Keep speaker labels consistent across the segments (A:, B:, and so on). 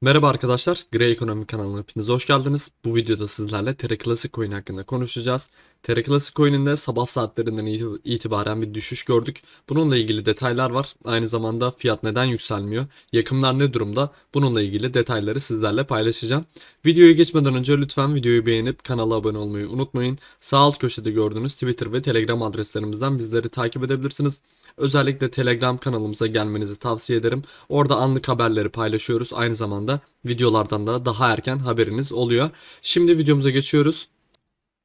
A: Merhaba arkadaşlar, Grey Ekonomi kanalına hepiniz hoş geldiniz. Bu videoda sizlerle Terra Classic Coin hakkında konuşacağız. Terra Classic Coin'inde sabah saatlerinden iti- itibaren bir düşüş gördük. Bununla ilgili detaylar var. Aynı zamanda fiyat neden yükselmiyor? Yakımlar ne durumda? Bununla ilgili detayları sizlerle paylaşacağım. Videoya geçmeden önce lütfen videoyu beğenip kanala abone olmayı unutmayın. Sağ alt köşede gördüğünüz Twitter ve Telegram adreslerimizden bizleri takip edebilirsiniz. Özellikle Telegram kanalımıza gelmenizi tavsiye ederim. Orada anlık haberleri paylaşıyoruz. Aynı zamanda videolardan da daha erken haberiniz oluyor. Şimdi videomuza geçiyoruz.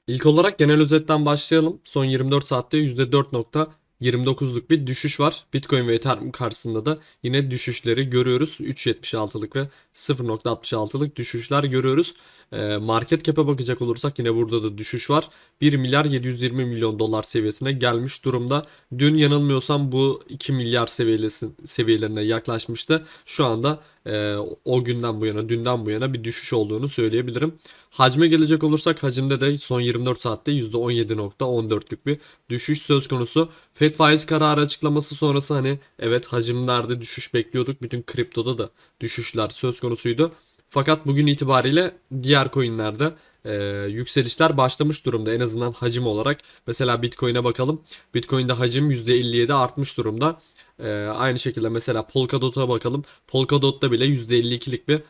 A: İlk olarak genel özetten başlayalım. Son 24 saatte %4.29'luk bir düşüş var. Bitcoin ve Ethereum karşısında da yine düşüşleri görüyoruz. 3.76'lık ve 0.66'lık düşüşler görüyoruz. Ee, Market cap'e bakacak olursak yine burada da düşüş var. 1 milyar 720 milyon dolar seviyesine gelmiş durumda. Dün yanılmıyorsam bu 2 milyar seviyelerine yaklaşmıştı. Şu anda e, o günden bu yana, dünden bu yana bir düşüş olduğunu söyleyebilirim. Hacme gelecek olursak hacimde de son 24 saatte %17.14'lük bir düşüş söz konusu. Fed faiz kararı açıklaması sonrası hani evet hacimlerde düşüş bekliyorduk. Bütün kriptoda da düşüşler söz konusuydu. Fakat bugün itibariyle diğer coinlerde e, yükselişler başlamış durumda en azından hacim olarak. Mesela Bitcoin'e bakalım. Bitcoin'de hacim %57 artmış durumda. E, aynı şekilde mesela Polkadot'a bakalım. Polkadot'ta bile %52'lik bir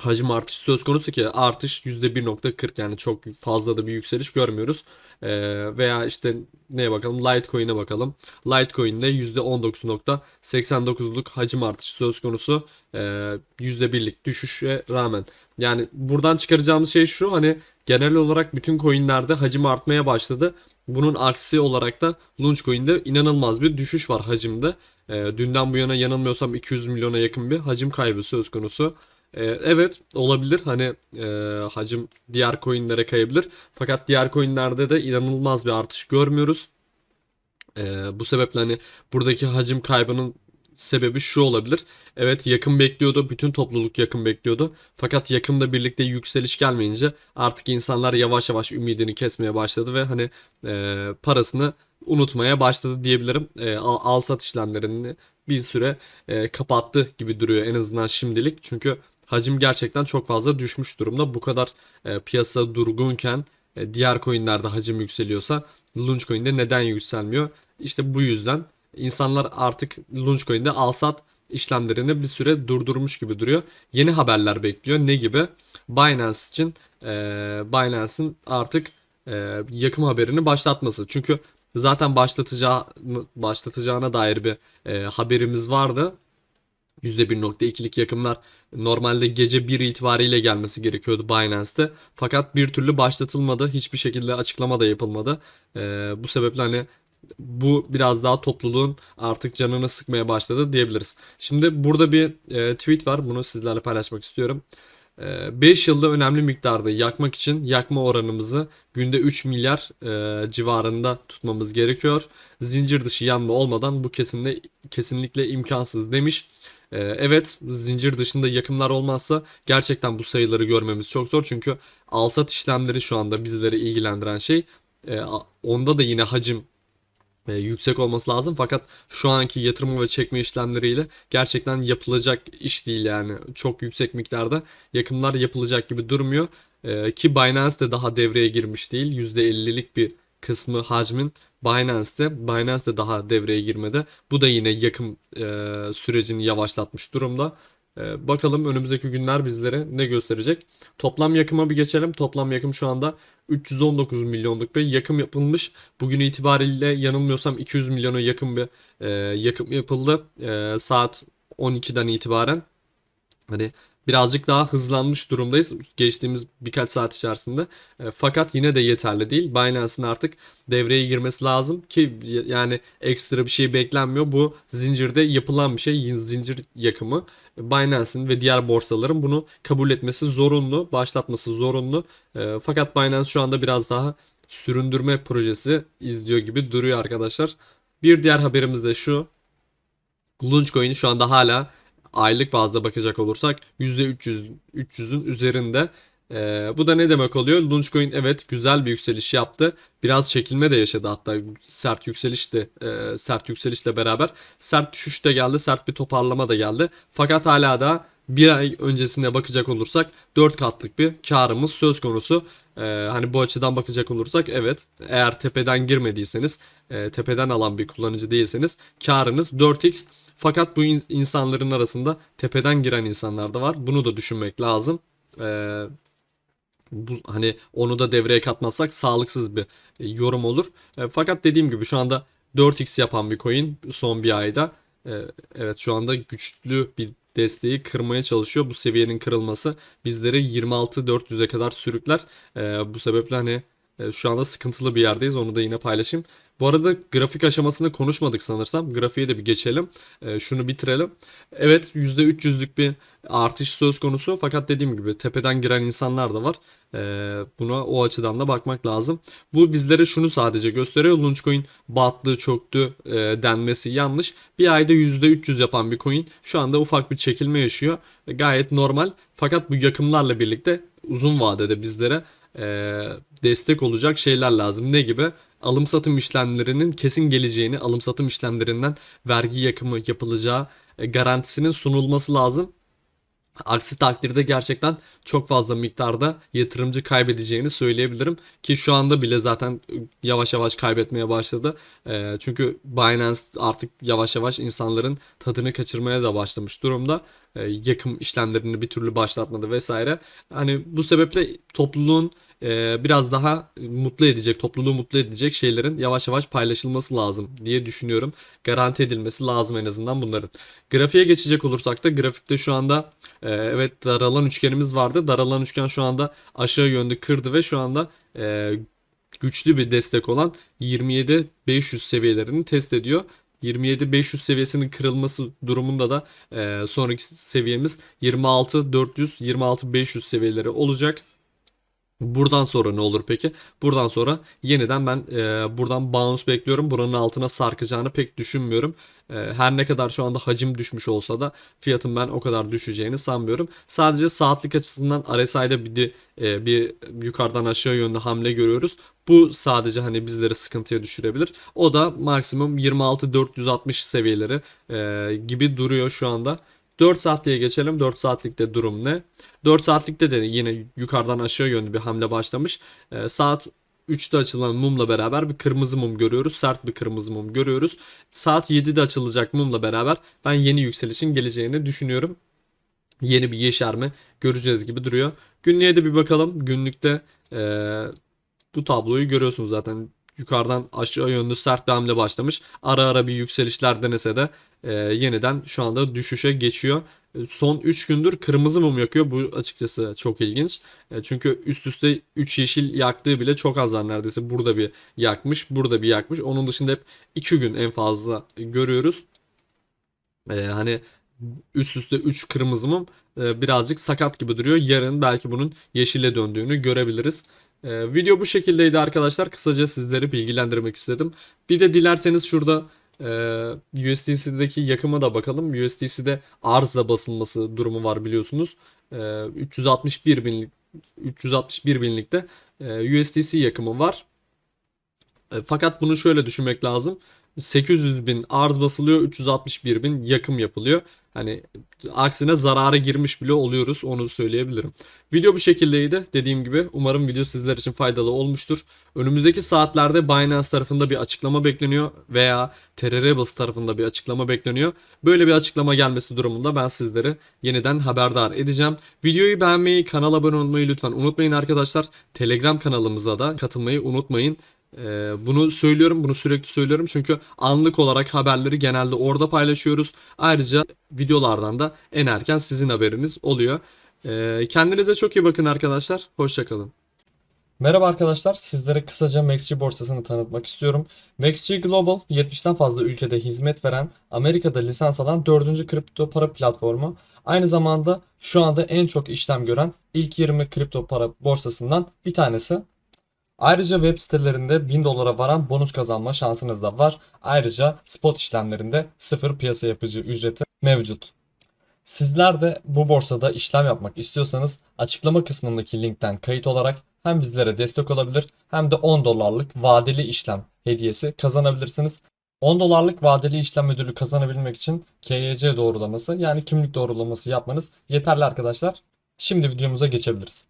A: hacim artışı söz konusu ki artış %1.40 yani çok fazla da bir yükseliş görmüyoruz. Ee, veya işte neye bakalım Litecoin'e bakalım. Litecoin'de %19.89'luk hacim artışı söz konusu. Ee, %1'lik düşüşe rağmen. Yani buradan çıkaracağımız şey şu hani genel olarak bütün coinlerde hacim artmaya başladı. Bunun aksi olarak da Launchcoin'de inanılmaz bir düşüş var hacimde. Ee, dünden bu yana yanılmıyorsam 200 milyona yakın bir hacim kaybı söz konusu. Ee, evet olabilir hani e, hacim diğer coinlere kayabilir. Fakat diğer coinlerde de inanılmaz bir artış görmüyoruz. Ee, bu sebeple hani buradaki hacim kaybının sebebi şu olabilir. Evet yakın bekliyordu. Bütün topluluk yakın bekliyordu. Fakat yakınla birlikte yükseliş gelmeyince artık insanlar yavaş yavaş ümidini kesmeye başladı ve hani e, parasını unutmaya başladı diyebilirim. E, al sat işlemlerini bir süre e, kapattı gibi duruyor en azından şimdilik. Çünkü hacim gerçekten çok fazla düşmüş durumda. Bu kadar e, piyasa durgunken e, diğer coinlerde hacim yükseliyorsa Launchcoin'de neden yükselmiyor? İşte bu yüzden insanlar artık Launchcoin'de al-sat işlemlerini bir süre durdurmuş gibi duruyor. Yeni haberler bekliyor. Ne gibi? Binance için e, Binance'ın artık e, yakım haberini başlatması. Çünkü zaten başlatacağı başlatacağına dair bir e, haberimiz vardı. %1.2'lik yakımlar normalde gece 1 itibariyle gelmesi gerekiyordu Binance'te. Fakat bir türlü başlatılmadı. Hiçbir şekilde açıklama da yapılmadı. Ee, bu sebeple hani bu biraz daha topluluğun artık canını sıkmaya başladı diyebiliriz. Şimdi burada bir e, tweet var. Bunu sizlerle paylaşmak istiyorum. 5 yılda önemli miktarda yakmak için yakma oranımızı günde 3 milyar e, civarında tutmamız gerekiyor. Zincir dışı yanma olmadan bu kesinlikle, kesinlikle imkansız demiş. E, evet zincir dışında yakımlar olmazsa gerçekten bu sayıları görmemiz çok zor. Çünkü alsat işlemleri şu anda bizleri ilgilendiren şey. E, onda da yine hacim e, yüksek olması lazım. Fakat şu anki yatırım ve çekme işlemleriyle gerçekten yapılacak iş değil yani. Çok yüksek miktarda yakımlar yapılacak gibi durmuyor. E, ki Binance de daha devreye girmiş değil. %50'lik bir kısmı hacmin Binance'te. Binance de daha devreye girmedi. Bu da yine yakım e, sürecini yavaşlatmış durumda. E, bakalım önümüzdeki günler bizlere ne gösterecek. Toplam yakıma bir geçelim. Toplam yakım şu anda 319 milyonluk bir yakım yapılmış. Bugün itibariyle yanılmıyorsam 200 milyona yakın bir e, yakım yapıldı. E, saat 12'den itibaren. Hani birazcık daha hızlanmış durumdayız geçtiğimiz birkaç saat içerisinde. E, fakat yine de yeterli değil. Binance'ın artık devreye girmesi lazım ki yani ekstra bir şey beklenmiyor. Bu zincirde yapılan bir şey. Zincir yakımı. Binance'in ve diğer borsaların bunu kabul etmesi zorunlu, başlatması zorunlu. E, fakat Binance şu anda biraz daha süründürme projesi izliyor gibi duruyor arkadaşlar. Bir diğer haberimiz de şu. Launchcoin şu anda hala aylık bazda bakacak olursak %300 300'ün üzerinde. Ee, bu da ne demek oluyor? Launchcoin evet güzel bir yükseliş yaptı. Biraz çekilme de yaşadı hatta sert yükseliş de e, sert yükselişle beraber sert düşüş de geldi, sert bir toparlama da geldi. Fakat hala da bir ay öncesine bakacak olursak 4 katlık bir karımız söz konusu. Ee, hani bu açıdan bakacak olursak evet eğer tepeden girmediyseniz e, tepeden alan bir kullanıcı değilseniz karınız 4x fakat bu in- insanların arasında tepeden giren insanlar da var. Bunu da düşünmek lazım. Ee, bu hani onu da devreye katmazsak sağlıksız bir e, yorum olur. E, fakat dediğim gibi şu anda 4x yapan bir coin son bir ayda e, evet şu anda güçlü bir desteği kırmaya çalışıyor. Bu seviyenin kırılması bizleri 26-400'e kadar sürükler. E, bu sebeple hani şu anda sıkıntılı bir yerdeyiz. Onu da yine paylaşayım. Bu arada grafik aşamasını konuşmadık sanırsam. Grafiğe de bir geçelim. E, şunu bitirelim. Evet %300'lük bir artış söz konusu. Fakat dediğim gibi tepeden giren insanlar da var. E, buna o açıdan da bakmak lazım. Bu bizlere şunu sadece gösteriyor. Launchcoin battı, çöktü e, denmesi yanlış. Bir ayda %300 yapan bir coin şu anda ufak bir çekilme yaşıyor. Gayet normal. Fakat bu yakımlarla birlikte uzun vadede bizlere e, destek olacak şeyler lazım. Ne gibi? Alım satım işlemlerinin kesin geleceğini, alım satım işlemlerinden vergi yakımı yapılacağı e, garantisinin sunulması lazım. Aksi takdirde gerçekten çok fazla miktarda yatırımcı kaybedeceğini söyleyebilirim ki şu anda bile zaten yavaş yavaş kaybetmeye başladı. E, çünkü Binance artık yavaş yavaş insanların tadını kaçırmaya da başlamış durumda. E, yakım işlemlerini bir türlü başlatmadı vesaire. Hani bu sebeple topluluğun e, biraz daha mutlu edecek, topluluğu mutlu edecek şeylerin yavaş yavaş paylaşılması lazım diye düşünüyorum. Garanti edilmesi lazım en azından bunların. Grafiğe geçecek olursak da grafikte şu anda e, evet daralan üçgenimiz vardı. Daralan üçgen şu anda aşağı yönde kırdı ve şu anda e, güçlü bir destek olan 27-500 seviyelerini test ediyor. 27-500 seviyesinin kırılması durumunda da e, sonraki seviyemiz 26-400, 26-500 seviyeleri olacak. Buradan sonra ne olur peki? Buradan sonra yeniden ben e, buradan bounce bekliyorum. Buranın altına sarkacağını pek düşünmüyorum. E, her ne kadar şu anda hacim düşmüş olsa da fiyatın ben o kadar düşeceğini sanmıyorum. Sadece saatlik açısından RSI'de bir e, bir yukarıdan aşağı yönde hamle görüyoruz. Bu sadece hani bizleri sıkıntıya düşürebilir. O da maksimum 26-460 seviyeleri e, gibi duruyor şu anda. 4 saatliğe geçelim. 4 saatlikte durum ne? 4 saatlikte de yine yukarıdan aşağı yönlü bir hamle başlamış. Ee, saat 3'te açılan mumla beraber bir kırmızı mum görüyoruz. Sert bir kırmızı mum görüyoruz. Saat 7'de açılacak mumla beraber ben yeni yükselişin geleceğini düşünüyorum. Yeni bir yeşerme göreceğiz gibi duruyor. Günlüğe de bir bakalım. Günlükte ee, bu tabloyu görüyorsunuz zaten yukarıdan aşağı yönlü sert bir hamle başlamış. Ara ara bir yükselişler denese de e, yeniden şu anda düşüşe geçiyor. E, Son 3 gündür kırmızı mum yakıyor. Bu açıkçası çok ilginç. E, Çünkü üst üste 3 yeşil yaktığı bile çok az var neredeyse. Burada bir yakmış, burada bir yakmış. Onun dışında hep 2 gün en fazla görüyoruz. E, hani üst üste 3 kırmızı mum e, birazcık sakat gibi duruyor. Yarın belki bunun yeşile döndüğünü görebiliriz. Ee, video bu şekildeydi arkadaşlar. Kısaca sizleri bilgilendirmek istedim. Bir de dilerseniz şurada e, USDC'deki yakıma da bakalım. USDC'de arzla basılması durumu var biliyorsunuz. E, 361 binlik 361 binlikte e, USDC yakımı var. E, fakat bunu şöyle düşünmek lazım. 800 bin arz basılıyor, 361 bin yakım yapılıyor. Hani aksine zarara girmiş bile oluyoruz onu söyleyebilirim. Video bu şekildeydi. Dediğim gibi umarım video sizler için faydalı olmuştur. Önümüzdeki saatlerde Binance tarafında bir açıklama bekleniyor veya TRRables tarafında bir açıklama bekleniyor. Böyle bir açıklama gelmesi durumunda ben sizleri yeniden haberdar edeceğim. Videoyu beğenmeyi, kanala abone olmayı lütfen unutmayın arkadaşlar. Telegram kanalımıza da katılmayı unutmayın. Ee, bunu söylüyorum, bunu sürekli söylüyorum çünkü anlık olarak haberleri genelde orada paylaşıyoruz. Ayrıca videolardan da en erken sizin haberiniz oluyor. Ee, kendinize çok iyi bakın arkadaşlar. Hoşçakalın. Merhaba arkadaşlar, sizlere kısaca MaxG borsasını tanıtmak istiyorum. MaxG Global, 70'ten fazla ülkede hizmet veren, Amerika'da lisans alan 4. kripto para platformu. Aynı zamanda şu anda en çok işlem gören ilk 20 kripto para borsasından bir tanesi. Ayrıca web sitelerinde 1000 dolara varan bonus kazanma şansınız da var. Ayrıca spot işlemlerinde sıfır piyasa yapıcı ücreti mevcut. Sizler de bu borsada işlem yapmak istiyorsanız açıklama kısmındaki linkten kayıt olarak hem bizlere destek olabilir hem de 10 dolarlık vadeli işlem hediyesi kazanabilirsiniz. 10 dolarlık vadeli işlem ödülü kazanabilmek için KYC doğrulaması yani kimlik doğrulaması yapmanız yeterli arkadaşlar. Şimdi videomuza geçebiliriz.